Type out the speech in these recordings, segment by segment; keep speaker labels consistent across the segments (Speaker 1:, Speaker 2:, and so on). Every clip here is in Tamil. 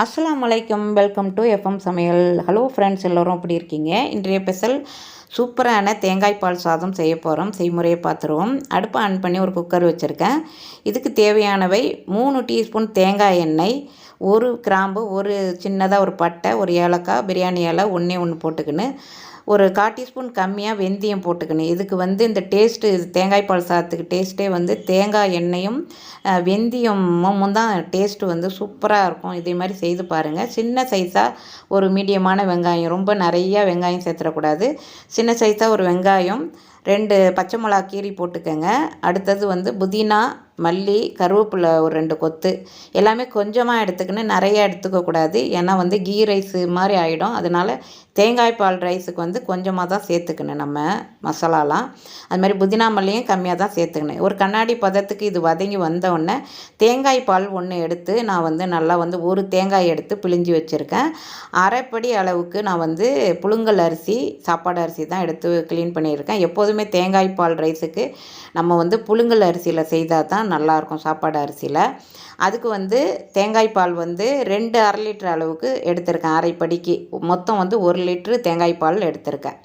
Speaker 1: அஸ்ஸலாமு அலைக்கும் welcome to FM Samayal. Hello friends எல்லோரும் எப்படி இருக்கீங்க? இன்றைய ஸ்பெஷல் சூப்பரான தேங்காய் பால் சாதம் செய்ய போகிறோம் செய்முறையை பார்த்துருவோம். அடுப்பை ஆன் பண்ணி ஒரு குக்கர் வச்சுருக்கேன். இதுக்கு தேவையானவை மூணு டீஸ்பூன் தேங்காய் எண்ணெய் ஒரு கிராம்பு ஒரு சின்னதாக ஒரு பட்டை ஒரு ஏலக்காய் பிரியாணி இலை ஒன்றே ஒன்று போட்டுக்கின்னு ஒரு கால் டீஸ்பூன் கம்மியாக வெந்தயம் போட்டுக்கணும். இதுக்கு வந்து இந்த டேஸ்ட்டு தேங்காய் பால் சாதத்துக்கு டேஸ்ட்டே வந்து தேங்காய் எண்ணெயும் வெந்தயமும் தான் டேஸ்ட்டு வந்து சூப்பராக இருக்கும். இதே மாதிரி செய்து பாருங்கள் சின்ன சைஸாக ஒரு மீடியமான வெங்காயம். ரொம்ப நிறையா வெங்காயம் சேர்த்துடக்கூடாது. சின்ன சைஸாக ஒரு வெங்காயம் ரெண்டு பச்சை மிளகா கீரி போட்டுக்கோங்க. அடுத்தது வந்து புதினா மல்லி கருவேப்பிலை ஒரு ரெண்டு கொத்து. எல்லாமே கொஞ்சமாக எடுத்துக்கின்னு நிறையா எடுத்துக்கக்கூடாது ஏன்னா வந்து கீ ரைஸு மாதிரி ஆகிடும் அதனால் தேங்காய் பால் ரைஸுக்கு வந்து கொஞ்சமாக தான் சேர்த்துக்கணும் நம்ம மசாலாலாம். அது மாதிரி புதினா மல்லியும் கம்மியாக தான் சேர்த்துக்கணும். ஒரு கண்ணாடி பதத்துக்கு இது வதங்கி வந்தவுடனே தேங்காய் பால் ஒன்று எடுத்து நான் வந்து நல்லா வந்து ஒரு தேங்காய் எடுத்து பிழிஞ்சு வச்சுருக்கேன். அரைப்படி அளவுக்கு நான் வந்து புழுங்கல் அரிசி சாப்பாடு அரிசி தான் எடுத்து க்ளீன் பண்ணியிருக்கேன். எப்போதுமே தேங்காய் பால் ரைஸுக்கு நம்ம வந்து புழுங்கல் அரிசியில் செய்தால் தான் நல்லாயிருக்கும் சாப்பாடு அரிசியில். அதுக்கு வந்து தேங்காய் பால் வந்து ரெண்டு அரை லிட்டர் அளவுக்கு எடுத்திருக்கேன் அரைப்படிக்கு மொத்தம் வந்து ஒரு லிட்ரு தேங்காய் பால் எடுத்திருக்கேன்.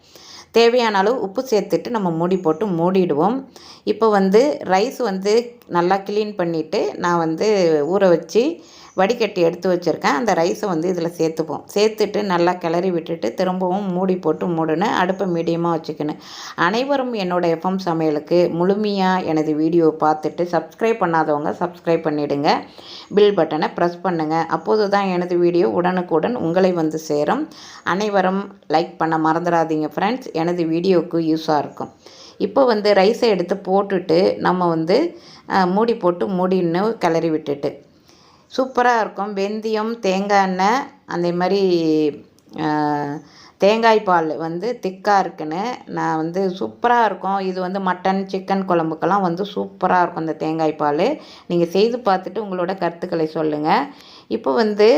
Speaker 1: தேவையான அளவு உப்பு சேர்த்துட்டு நம்ம மூடி போட்டு மூடிடுவோம். இப்போ வந்து ரைஸ் வந்து நல்லா க்ளீன் பண்ணிவிட்டு நான் வந்து ஊற வச்சு வடிகட்டி எடுத்து வச்சுருக்கேன். அந்த ரைஸை வந்து இதில் சேர்த்துப்போம். சேர்த்துட்டு நல்லா கிளறி விட்டுட்டு திரும்பவும் மூடி போட்டு மூடணும். அடுப்பை மீடியமாக வச்சுக்கணும். அனைவரும் என்னோடய எஃப்எம் சமையலுக்கு முழுமையாக எனது வீடியோ பார்த்துட்டு சப்ஸ்கிரைப் பண்ணாதவங்க சப்ஸ்கிரைப் பண்ணிவிடுங்க பில் பட்டனை ப்ரெஸ் பண்ணுங்கள் அப்போது தான் எனது வீடியோ உடனுக்குடன் உங்களை வந்து சேரும். அனைவரும் லைக் பண்ண மறந்துடாதீங்க ஃப்ரெண்ட்ஸ் எனது வீடியோவுக்கு யூஸாக இருக்கும். இப்போ வந்து ரைஸை எடுத்து போட்டுட்டு நம்ம வந்து மூடி போட்டு மூடின்னு கிளறி விட்டுட்டு. சூப்பராக இருக்கும். வெந்தயம் தேங்காய் எண்ணெய் அந்த மாதிரி தேங்காய் பால் வந்து திக்காக இருக்குன்னு நான் வந்து சூப்பராக இருக்கும். இது வந்து மட்டன் சிக்கன் குழம்புக்கெல்லாம் வந்து சூப்பராக இருக்கும் இந்த தேங்காய் பால். நீங்கள் செய்து பார்த்துட்டு உங்களோட கருத்துக்களை சொல்லுங்கள் இப்போ வந்து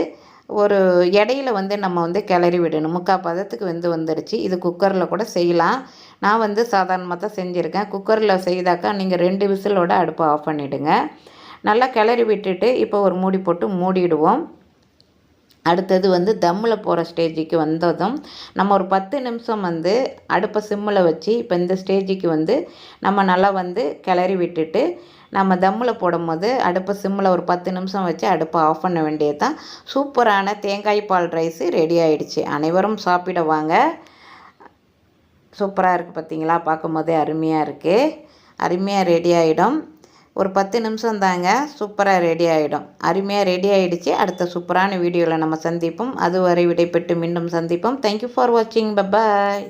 Speaker 1: ஒரு இடையில வந்து நம்ம வந்து கிளறி விடணும். முக்கால் பதத்துக்கு வந்து வந்துடுச்சு இது குக்கரில் கூட செய்யலாம். நான் வந்து சாதாரணமாக தான் செஞ்சுருக்கேன். குக்கரில் செய்தாக்கா நீங்கள் ரெண்டு விசிலோட அடுப்பை ஆஃப் பண்ணிவிடுங்க நல்லா கிளறி விட்டுட்டு இப்போ ஒரு மூடி போட்டு மூடிடுவோம். அடுத்தது வந்து தம்மில் போகிற ஸ்டேஜுக்கு வந்ததும் நம்ம ஒரு பத்து நிமிஷம் வந்து அடுப்பை சிம்மில் வச்சு இப்போ இந்த ஸ்டேஜுக்கு வந்து நம்ம நல்லா வந்து கிளறி விட்டுட்டு நம்ம தம்மில் போடும்போது அடுப்பை சிம்மில் ஒரு பத்து நிமிஷம் வச்சு அடுப்பை ஆஃப் பண்ண வேண்டியது தான் சூப்பரான தேங்காய் பால் ரைஸு ரெடி ஆகிடுச்சு அனைவரும் சாப்பிட வாங்க சூப்பராக இருக்குது பார்த்தீங்களா? பார்க்கும்போதே அருமையாக இருக்குது அருமையாக ரெடி ஆகிடும் ஒரு பத்து நிமிஷம் தாங்க சூப்பராக ரெடி ஆகிடும் அருமையாக ரெடி ஆகிடுச்சு அடுத்த சூப்பரான வீடியோவில் நம்ம சந்திப்போம். அதுவரை விடைபெற்று மீண்டும் சந்திப்போம். தேங்க்யூ ஃபார் வாட்சிங் பபாய்